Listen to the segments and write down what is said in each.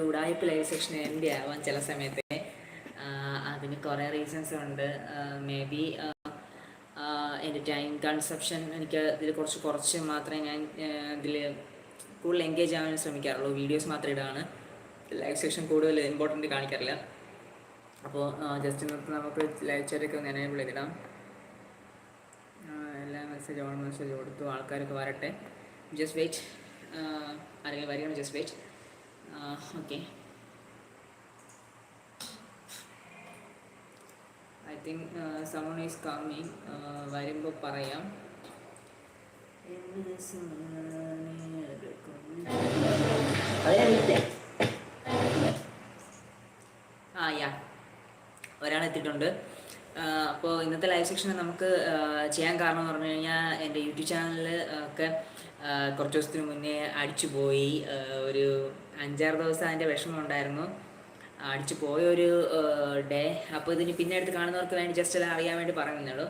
ഉടായ്പ live section എന്റെ ആവാൻ ചില സമയത്ത്. അതിന് കുറേ റീസൺസ് ഉണ്ട്. മേ ബി എന്റെ ടൈം കൺസെപ്ഷൻ എനിക്ക് ഇതിൽ കുറച്ച് കുറച്ച് മാത്രമേ ഞാൻ ഇതിൽ കൂടുതൽ എൻഗേജ് ആവാൻ ശ്രമിക്കാറുള്ളൂ. വീഡിയോസ് മാത്രം ഇടാണ്. ലൈവ് സെക്ഷൻ കൂടുതൽ ഇമ്പോർട്ടന്റ് കാണിക്കാറില്ല. അപ്പോൾ ജസ്റ്റ് ഇന്നത്തെ നമുക്ക് ലൈവ് ചാറ്റൊക്കെ ഒന്ന് എനേബിൾ ചെയ്തിടാം. എല്ലാ മെസ്സേജ് ഓൺ മെസ്സേജ് കൊടുത്തു. ആൾക്കാരൊക്കെ വരട്ടെ. ജസ്റ്റ് വെയിറ്റ് ആരെങ്കിലും വരികയാണ് just wait okay. I think someone is coming വരുമ്പോൾ പറയാം. ആ യാ. ഒരാൾ എത്തിയിട്ടുണ്ട്. അപ്പോൾ ഇന്നത്തെ ലൈവ് സെക്ഷൻ നമുക്ക് ചെയ്യാൻ കാരണം എന്ന് പറഞ്ഞു കഴിഞ്ഞാൽ എന്റെ യൂട്യൂബ് ചാനലിൽ ഒക്കെ കുറച്ച് ദിവസത്തിന് മുന്നേ അടിച്ചു പോയി ഒരു അഞ്ചാറ് ദിവസം അതിന്റെ വിഷമം ഉണ്ടായിരുന്നു അടിച്ചു പോയ ഒരു ഡേ. അപ്പോൾ ഇതിന് പിന്നെ അടുത്ത് കാണുന്നവർക്ക് വേണ്ടി ജസ്റ്റ് എല്ലാം അറിയാൻ വേണ്ടി പറയുന്നുള്ളൂ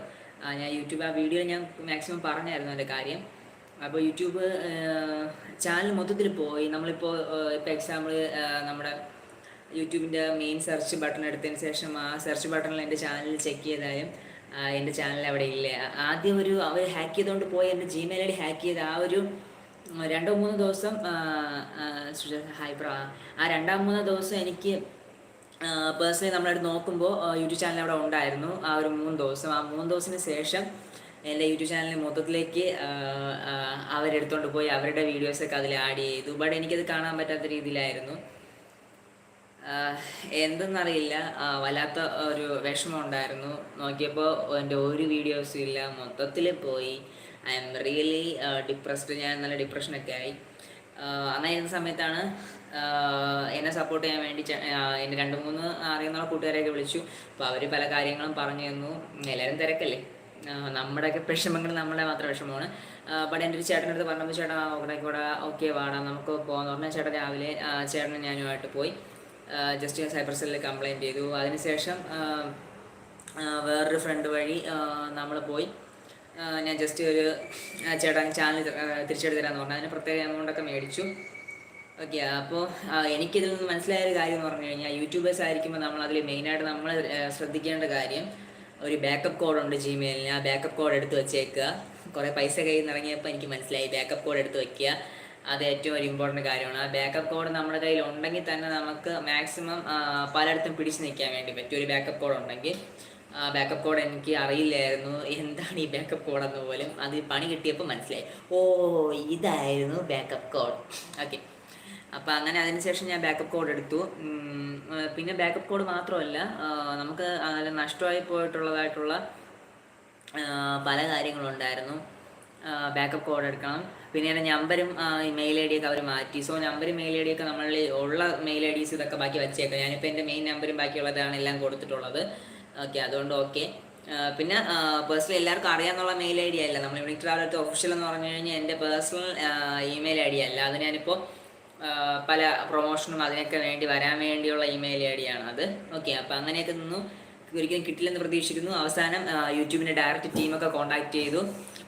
ഞാൻ യൂട്യൂബ് ആ വീഡിയോ ഞാൻ മാക്സിമം പറഞ്ഞായിരുന്നു എന്റെ കാര്യം. അപ്പോൾ യൂട്യൂബ് ചാനൽ മൊത്തത്തിൽ പോയി. നമ്മളിപ്പോൾ ഇപ്പോൾ എക്സാമ്പിൾ നമ്മുടെ യൂട്യൂബിന്റെ മെയിൻ സെർച്ച് ബട്ടൺ എടുത്തതിന് ശേഷം ആ സെർച്ച് ബട്ടണിൽ എന്റെ ചാനൽ ചെക്ക് ചെയ്താലും എന്റെ ചാനൽ അവിടെ ഇല്ല. ആദ്യം ഒരു അവർ ഹാക്ക് ചെയ്തുകൊണ്ട് പോയി. എന്റെ ജിമെയിൽ ഐ ഡി ഹാക്ക് ചെയ്ത് ആ ഒരു രണ്ടോ മൂന്നോ ദിവസം ഹായ് പ്രാ ആ രണ്ടാം മൂന്നോ ദിവസം എനിക്ക് പേഴ്സണലി നമ്മളവിടെ നോക്കുമ്പോൾ യൂട്യൂബ് ചാനൽ അവിടെ ഉണ്ടായിരുന്നു. ആ ഒരു മൂന്ന് ദിവസം. ആ മൂന്ന് ദിവസത്തിന് ശേഷം എന്റെ യൂട്യൂബ് ചാനലിൽ മൊത്തത്തിലേക്ക് അവരെടുത്തുകൊണ്ട് പോയി. അവരുടെ വീഡിയോസൊക്കെ അതിൽ ആഡ് ചെയ്തു. ബട്ട് എനിക്കത് കാണാൻ പറ്റാത്ത രീതിയിലായിരുന്നു. എന്തെന്നറിയില്ല. വല്ലാത്ത ഒരു വിഷമം ഉണ്ടായിരുന്നു. നോക്കിയപ്പോൾ എന്റെ ഒരു വീഡിയോസും ഇല്ല. മൊത്തത്തിൽ പോയി. ഐ എം റിയലി ഡിപ്രസ്ഡ് ഞാൻ നല്ല ഡിപ്രഷനൊക്കെ ആയി. അങ്ങനെ ഇരുന്ന സമയത്താണ് എന്നെ സപ്പോർട്ട് ചെയ്യാൻ വേണ്ടി എന്റെ രണ്ട് മൂന്ന് അറിയുന്ന കൂട്ടുകാരെയൊക്കെ വിളിച്ചു. അപ്പോൾ അവർ പല കാര്യങ്ങളും പറഞ്ഞു തന്നു. എല്ലാവരും തിരക്കല്ലേ? നമ്മുടെയൊക്കെ വിഷമങ്ങൾ നമ്മളെ മാത്രം വിഷമമാണ്. ബട്ട് എന്റെ ഒരു ചേട്ടന്റെ അടുത്ത് പറഞ്ഞപ്പോൾ ചേട്ടാ അവിടെ കൂടെ ഓക്കെ വാടാം നമുക്ക് പോകാമെന്ന് പറഞ്ഞാൽ ചേട്ടൻ രാവിലെ ചേട്ടനും ഞാനുമായിട്ട് പോയി. ജസ്റ്റ് ഞാൻ സൈബർ സെല്ലിൽ കംപ്ലയിന്റ് ചെയ്തു. അതിനുശേഷം വേറൊരു ഫ്രണ്ട് വഴി നമ്മൾ പോയി. ഞാൻ ജസ്റ്റ് ഒരു ചേട്ടാ ചാനൽ തിരിച്ചെടുത്ത് തരാമെന്ന് പറഞ്ഞു. അതിന് പ്രത്യേക എമൗണ്ടൊക്കെ മേടിച്ചു. ഓക്കെ അപ്പോൾ എനിക്കിതിൽ നിന്ന് മനസ്സിലായ ഒരു കാര്യം എന്ന് പറഞ്ഞു കഴിഞ്ഞാൽ യൂട്യൂബേഴ്സ് ആയിരിക്കുമ്പോൾ നമ്മൾ അതിൽ മെയിനായിട്ട് നമ്മൾ ശ്രദ്ധിക്കേണ്ട കാര്യം ഒരു ബാക്കപ്പ് കോഡ് ഉണ്ട് ജിമെയിലിന് ആ ബാക്കപ്പ് കോഡ് എടുത്ത് വെച്ചേക്കുക. കുറേ പൈസ കയ്യിൽ നിന്ന് ഇറങ്ങിയപ്പോൾ എനിക്ക് മനസ്സിലായി ബാക്കപ്പ് കോഡ് എടുത്ത് വെക്കുക. അത് ഏറ്റവും ഒരു ഇമ്പോർട്ടന്റ് കാര്യമാണ്. ആ ബാക്കപ്പ് കോഡ് നമ്മുടെ കയ്യിൽ ഉണ്ടെങ്കിൽ തന്നെ നമുക്ക് മാക്സിമം പലയിടത്തും പിടിച്ചു നിൽക്കാൻ വേണ്ടി പറ്റും. ഒരു ബാക്കപ്പ് കോഡ് ഉണ്ടെങ്കിൽ. ബാക്കപ്പ് കോഡ് എനിക്ക് അറിയില്ലായിരുന്നു. എന്താണ് ഈ ബാക്കപ്പ് കോഡ് എന്ന് പോലും അത് പണി കിട്ടിയപ്പോൾ മനസ്സിലായി. ഓ ഇതായിരുന്നു ബാക്കപ്പ് കോഡ് ഓക്കെ അപ്പോൾ അങ്ങനെ അതിനുശേഷം ഞാൻ ബാക്കപ്പ് കോഡ് എടുത്തു. പിന്നെ ബാക്കപ്പ് കോഡ് മാത്രമല്ല നമുക്ക് അതിൽ നഷ്ടമായി പോയിട്ടുള്ളതായിട്ടുള്ള പല കാര്യങ്ങളുണ്ടായിരുന്നു. ബാക്കപ്പ് കോഡ് എടുക്കണം. പിന്നെ എന്റെ നമ്പരും മെയിൽ ഐ ഡിയൊക്കെ അവർ മാറ്റി. സോ നമ്പരും മെയിൽ ഐ ഡിയൊക്കെ നമ്മളിൽ ഉള്ള മെയിൽ ഐ ഡീസ് ഇതൊക്കെ ബാക്കി വെച്ചേക്കാം. ഞാനിപ്പോൾ എന്റെ മെയിൻ നമ്പരും ബാക്കിയുള്ളതാണ് എല്ലാം കൊടുത്തിട്ടുള്ളത്. ഓക്കെ അതുകൊണ്ട് ഓക്കെ. പിന്നെ പേഴ്സണലി എല്ലാവർക്കും അറിയാമെന്നുള്ള മെയിൽ ഐ ഡി അല്ല. നമ്മൾ യൂണിക് ട്രാവലത്തെ ഒഫീഷ്യൽ എന്ന് പറഞ്ഞു കഴിഞ്ഞാൽ എന്റെ പേഴ്സണൽ ഇമെയിൽ ഐ ഡി അല്ല. അത് ഞാനിപ്പോൾ പല പ്രൊമോഷനും അതിനൊക്കെ വേണ്ടി വരാൻ വേണ്ടിയുള്ള ഇമെയിൽ ഐ ഡിയാണ് അത്. ഓക്കെ അപ്പോൾ അങ്ങനെയൊക്കെ നിന്നു. ഒരിക്കലും കിട്ടില്ലെന്ന് പ്രതീക്ഷിക്കുന്നു. അവസാനം യൂട്യൂബിന്റെ ഡയറക്റ്റ് ടീമൊക്കെ കോൺടാക്ട് ചെയ്തു.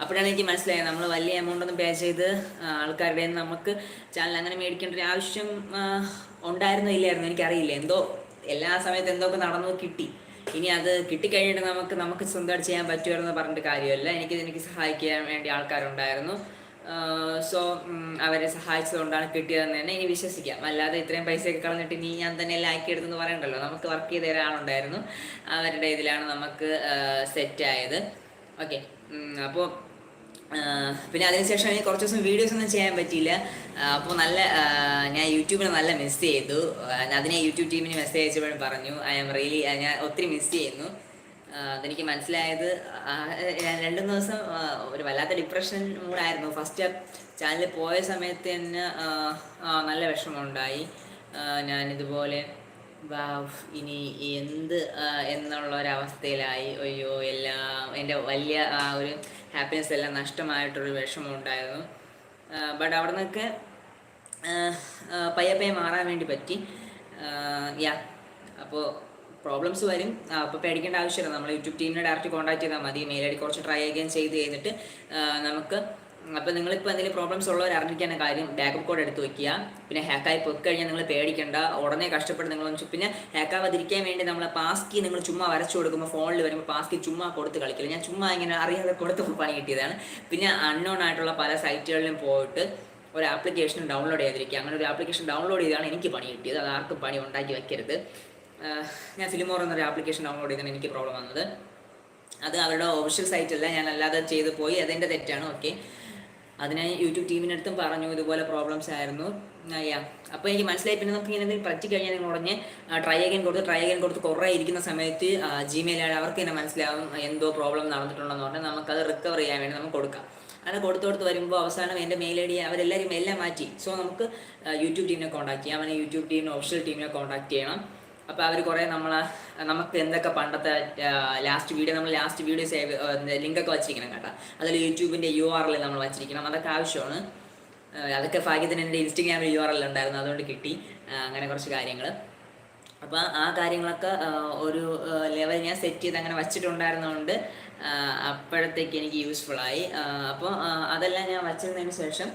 അപ്പോഴാണ് എനിക്ക് മനസ്സിലായത് നമ്മൾ വലിയ എമൗണ്ട് ഒന്നും പേ ചെയ്ത് ആൾക്കാരുടെ നമുക്ക് ചാനൽ അങ്ങനെ മേടിക്കേണ്ട ഒരു ആവശ്യം ഉണ്ടായിരുന്നോ ഇല്ലായിരുന്നു എനിക്കറിയില്ല. എന്തോ എല്ലാ സമയത്തും എന്തൊക്കെ നടന്നു കിട്ടി. ഇനി അത് കിട്ടിക്കഴിഞ്ഞിട്ട് നമുക്ക് നമുക്ക് സ്വന്തമായിട്ട് ചെയ്യാൻ പറ്റുമായിരുന്നു പറഞ്ഞിട്ട് കാര്യമല്ല. എനിക്ക് എനിക്ക് സഹായിക്കാൻ വേണ്ടി ആൾക്കാരുണ്ടായിരുന്നു. സോ അവരെ സഹായിച്ചതുകൊണ്ടാണ് കിട്ടിയതെന്ന് തന്നെ ഇനി വിശ്വസിക്കാം. അല്ലാതെ ഇത്രയും പൈസയൊക്കെ കളഞ്ഞിട്ട് ഇനി ഞാൻ തന്നെ ആക്കിയെടുത്തെന്ന് പറയണ്ടല്ലോ. നമുക്ക് വർക്ക് ചെയ്ത ഒരാളുണ്ടായിരുന്നു. അവരുടെ ഇതിലാണ് നമുക്ക് സെറ്റായത് ഓക്കെ അപ്പോൾ പിന്നെ അതിനുശേഷം എനിക്ക് കുറച്ച് ദിവസം വീഡിയോസ് ഒന്നും ചെയ്യാൻ പറ്റിയില്ല. അപ്പോൾ നല്ല ഞാൻ യൂട്യൂബിനെ നല്ല മിസ് ചെയ്തു. അതിനെ യൂട്യൂബ് ടീമിന് മെസ്സേജ് അയച്ചപ്പോഴും പറഞ്ഞു ഐ ആം റിയലി ഞാൻ ഒത്തിരി മിസ് ചെയ്യുന്നു. അതെനിക്ക് മനസ്സിലായത്. രണ്ടു ദിവസം ഒരു വല്ലാത്ത ഡിപ്രഷൻ മൂഡായിരുന്നു. ഫസ്റ്റ് ചാനലിൽ പോയ സമയത്ത് തന്നെ നല്ല വിഷമമുണ്ടായി. ഞാനിതുപോലെ ഇനി എന്ത് എന്നുള്ള ഒരവസ്ഥയിലായി അയ്യോ എല്ലാം എന്റെ വലിയ ആ ഒരു ഹാപ്പിനെസ് എല്ലാം നഷ്ടമായിട്ടൊരു വിഷമം ഉണ്ടായിരുന്നു. ബട്ട് അവിടെ നിന്നൊക്കെ പയ്യെ പയ്യെ മാറാൻ വേണ്ടി പറ്റി. യാ അപ്പോൾ പ്രോബ്ലംസ് വരും. അപ്പോൾ പേടിക്കേണ്ട ആവശ്യമില്ല. നമ്മൾ യൂട്യൂബ് ടീമിനെ ഡയറക്റ്റ് കോൺടാക്ട് ചെയ്താൽ മതി. മെയിൽ ഐ ഡി കുറച്ച് ട്രൈ അഗൈൻ ചെയ്ത് കഴിഞ്ഞിട്ട് നമുക്ക് അപ്പോൾ നിങ്ങളിപ്പോൾ എന്തെങ്കിലും പ്രോബ്ലംസ് ഉള്ളവർ അറിഞ്ഞിരിക്കുന്ന കാര്യം ബാക്കപ്പ് കോഡ് എടുത്ത് വെക്കുക. പിന്നെ ഹാക്കായി പോയി കഴിഞ്ഞാൽ നിങ്ങൾ പേടിക്കേണ്ട. ഉടനെ കഷ്ടപ്പെട്ട് നിങ്ങൾ പിന്നെ ഹാക്കാവാതിരിക്കാൻ വേണ്ടി നമ്മൾ പാസ് കീ നിങ്ങൾ ചുമ്മാ വരച്ചു കൊടുക്കുമ്പോൾ ഫോണിൽ വരുമ്പോൾ പാസ് കീ ചുമ്മാ കൊടുത്ത് കളിക്കില്ല. ഞാൻ ചുമ്മാ ഇങ്ങനെ അറിയാതെ കൊടുത്ത് പണി കിട്ടിയതാണ്. പിന്നെ അൺനോൺ ആയിട്ടുള്ള പല സൈറ്റുകളിലും പോയിട്ട് ഒരു ആപ്ലിക്കേഷൻ ഡൗൺലോഡ് ചെയ്തിരിക്കുക. അങ്ങനെ ഒരു ആപ്ലിക്കേഷൻ ഡൗൺലോഡ് ചെയ്താണ് എനിക്ക് പണി കിട്ടിയത്. അത് ആർക്കും പണി ഉണ്ടാക്കി വെക്കരുത്. ഞാൻ ഫിലിമോർ എന്നൊരു ആപ്ലിക്കേഷൻ ഡൗൺലോഡ് ചെയ്താണ് എനിക്ക് പ്രോബ്ലം വന്നത്. അത് അവരുടെ ഒഫീഷ്യൽ സൈറ്റ് അല്ല. ഞാൻ അല്ലാതെ ചെയ്തു പോയി. അതെന്റെ തെറ്റാണ്. ഓക്കെ അതിനെ യൂട്യൂബ് ടീമിന്റെ അടുത്തും പറഞ്ഞു ഇതുപോലെ പ്രോബ്ലംസ് ആയിരുന്നു. യാ അപ്പോൾ എനിക്ക് മനസ്സിലായി. പിന്നെ നമുക്ക് ഇങ്ങനെ പറ്റി കഴിഞ്ഞാൽ നിങ്ങൾ ഉടനെ ട്രൈ അഗൈൻ കൊടുത്ത് ട്രൈ അഗൈൻ കൊടുത്ത് കുറേ ഇരിക്കുന്ന സമയത്ത് ജിമെയിൽ അവർക്ക് തന്നെ മനസ്സിലാവും എന്തോ പ്രോബ്ലം നടന്നിട്ടുണ്ടെന്ന് പറഞ്ഞാൽ നമുക്കത് റിക്കവർ ചെയ്യാൻ വേണ്ടി നമുക്ക് കൊടുക്കാം. അങ്ങനെ കൊടുത്തു കൊടുത്ത് വരുമ്പോൾ അവസാനം എന്റെ മെയിൽ ഐ ഡി അവരെല്ലാവരും എല്ലാം മാറ്റി. സോ നമുക്ക് യൂട്യൂബ് ടീമിനെ കോൺടാക്ട് ചെയ്യാം. അങ്ങനെ യൂട്യൂബ് ടീമിനെ ഒഫീഷ്യൽ ടീമിനെ കോൺടാക്ട് ചെയ്യണം. അപ്പോൾ അവർ കുറേ നമ്മൾ നമുക്ക് എന്തൊക്കെ പണ്ടത്തെ ലാസ്റ്റ് വീഡിയോ നമ്മൾ ലാസ്റ്റ് വീഡിയോ സേവ് ലിങ്കൊക്കെ വച്ചിരിക്കണം കേട്ടോ. അതിൽ യൂട്യൂബിന്റെ യു ആർ എൽ നമ്മൾ വെച്ചിരിക്കണം. അതൊക്കെ ആവശ്യമാണ്. അതൊക്കെ ഭാഗ്യത്തിന് എന്റെ ഇൻസ്റ്റഗ്രാമിൽ യു ആർ എൽ ഉണ്ടായിരുന്നു. അതുകൊണ്ട് കിട്ടി. അങ്ങനെ കുറച്ച് കാര്യങ്ങൾ അപ്പോൾ ആ കാര്യങ്ങളൊക്കെ ഒരു ലെവൽ ഞാൻ സെറ്റ് ചെയ്ത് അങ്ങനെ വച്ചിട്ടുണ്ടായിരുന്നതുകൊണ്ട് അപ്പോഴത്തേക്ക് എനിക്ക് യൂസ്ഫുൾ ആയി. അപ്പോൾ അതെല്ലാം ഞാൻ വച്ചതിന് ശേഷം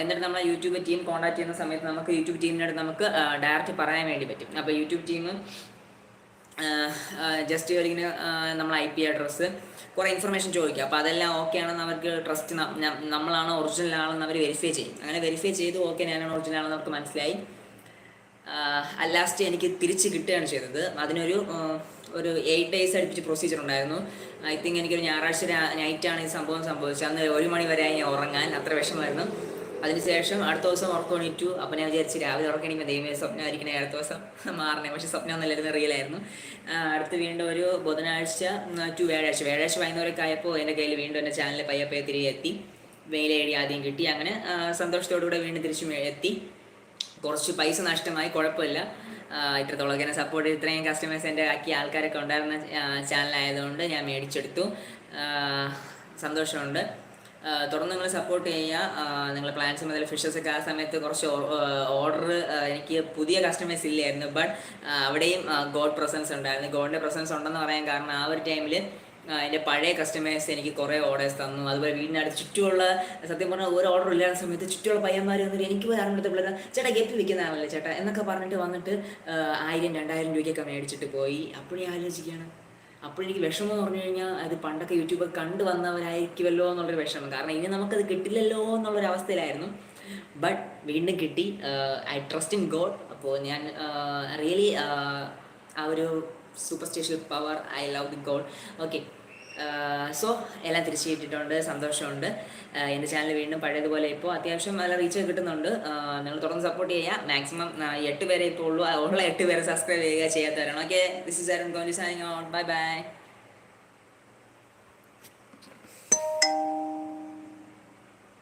എന്നിട്ട് നമ്മൾ യൂട്യൂബ് ടീം കോൺടാക്ട് ചെയ്യുന്ന സമയത്ത് നമുക്ക് യൂട്യൂബ് ടീമിനോട് നമുക്ക് ഡയറക്റ്റ് പറയാൻ വേണ്ടി പറ്റും. അപ്പോൾ യൂട്യൂബ് ടീം ജസ്റ്റ് ഒരിങ്ങനെ നമ്മൾ ഐ പി അഡ്രസ്സ് കുറേ ഇൻഫർമേഷൻ ചോദിക്കുക അപ്പോൾ അതെല്ലാം ഓക്കെ ആണെന്ന് അവർക്ക് ട്രസ്റ്റ് നമ്മളാണ് ഒറിജിനൽ ആണെന്ന് അവർ വെരിഫൈ ചെയ്യും. അങ്ങനെ വെരിഫൈ ചെയ്ത് ഓക്കെ ഞാനാണ് ഒറിജിനൽ ആണെന്ന് അവർക്ക് മനസ്സിലായി. ലാസ്റ്റ് എനിക്ക് തിരിച്ച് കിട്ടുകയാണ് ചെയ്തത്. അതിനൊരു ഒരു എയ്റ്റ് ഡേയ്സ് അടുപ്പിച്ച് പ്രൊസീജിയർ ഉണ്ടായിരുന്നു. ഐ തിങ്ക് എനിക്കൊരു ഞായറാഴ്ച നൈറ്റാണ് ഈ സംഭവം സംഭവിച്ചത്. അന്ന് ഒരു മണി വരെ ഞാൻ ഉറങ്ങാൻ അത്ര വിഷമമായിരുന്നു. അതിനുശേഷം അടുത്ത ദിവസം ഉറക്കം എണീറ്റു അപ്പം ഞാൻ വിചാരിച്ചു രാവിലെ ഉറക്കണിക്കുമ്പോൾ ദൈവമേ സ്വപ്നമായിരിക്കണേ അടുത്ത ദിവസം മാറണേ. പക്ഷെ സ്വപ്നം ഒന്നല്ലായിരുന്നു റിയൽ ആയിരുന്നു. അടുത്ത് വീണ്ടും ഒരു ബുധനാഴ്ച ടു വ്യാഴാഴ്ച. വ്യാഴാഴ്ച വൈകുന്നേരമൊക്കെ ആയപ്പോൾ എന്റെ കയ്യിൽ വീണ്ടും എന്റെ ചാനൽ പയ്യെ പയ്യെ തിരികെ എത്തി. മെയിൽ ഐ ഡി ആദ്യം കിട്ടി. അങ്ങനെ സന്തോഷത്തോടു സന്തോഷത്തോടുകൂടെ വീണ്ടും തിരിച്ചു എത്തി. കുറച്ച് പൈസ നഷ്ടമായി കുഴപ്പമില്ല. ഇത്രത്തോളം ഇങ്ങനെ സപ്പോർട്ട് ഇത്രയും കസ്റ്റമേഴ്സ് എന്റെ ആക്കിയ ആൾക്കാരൊക്കെ ഉണ്ടായിരുന്ന ചാനലായതുകൊണ്ട് ഞാൻ മേടിച്ചെടുത്തു. സന്തോഷമുണ്ട്. തുടർന്ന് നിങ്ങൾ സപ്പോർട്ട് ചെയ്യുക. നിങ്ങൾ പ്ലാൻസ് മുതൽ ഫിഷസ് ഒക്കെ ആ സമയത്ത് കുറച്ച് ഓർഡർ എനിക്ക് പുതിയ കസ്റ്റമേഴ്സ് ഇല്ലായിരുന്നു. ബട്ട് അവിടെയും ഗോഡ് പ്രസൻസ് ഉണ്ടായിരുന്നു. ഗോഡിന്റെ പ്രസൻസ് ഉണ്ടെന്ന് പറയാൻ കാരണം ആ ഒരു ടൈമിൽ എന്റെ പഴയ കസ്റ്റമേഴ്സ് എനിക്ക് കുറേ ഓർഡേഴ്സ് തന്നു. അതുപോലെ വീടിനടുത്ത് ചുറ്റുമുള്ള സത്യം പറഞ്ഞാൽ ഒരു ഓർഡർ ഇല്ലാത്ത സമയത്ത് ചുറ്റുമുള്ള പയ്യന്മാർ വന്നിട്ട് എനിക്ക് പോയി അറിഞ്ഞിട്ട് പിള്ളേർ ചേട്ടാ ഗപ്പി വിൽക്കുന്ന ആളല്ലേ ചേട്ടാ? എന്നൊക്കെ പറഞ്ഞിട്ട് വന്നിട്ട് ആയിരം രണ്ടായിരം രൂപയ്ക്കൊക്കെ മേടിച്ചിട്ട് പോയി. ഞാൻ ആലോചിക്കുകയാണ്. അപ്പോൾ എനിക്ക് വിഷമം എന്ന് പറഞ്ഞു കഴിഞ്ഞാൽ അത് പണ്ടൊക്കെ യൂട്യൂബ് കണ്ടു വന്നവരായിരിക്കുമല്ലോ എന്നുള്ളൊരു വിഷമം. കാരണം ഇനി നമുക്കത് കിട്ടില്ലല്ലോ എന്നുള്ളൊരു അവസ്ഥയിലായിരുന്നു. ബട്ട് വീണ്ടും കിട്ടി. ഐ ട്രസ്റ്റ് ഇൻ ഗോഡ് അപ്പോൾ ഞാൻ റിയലി ആ ഒരു superstitious power I love the God okay so എല്ലാം തിരിച്ചു കിട്ടിയിട്ടുണ്ട്. സന്തോഷമുണ്ട്. ആഹ് എന്റെ ചാനൽ വീണ്ടും പഴയതുപോലെ ഇപ്പോൾ അത്യാവശ്യം നല്ല റീച്ച് കിട്ടുന്നുണ്ട്. നിങ്ങൾ തുറന്ന് സപ്പോർട്ട് ചെയ്യുക. മാക്സിമം എട്ട് പേരെ ഇപ്പോൾ ഉള്ളൂ. ഉള്ള എട്ട് പേരെ സബ്സ്ക്രൈബ് ചെയ്യുക ചെയ്യാത്തവരാണ്. Okay this is Arun Kohli signing out bye bye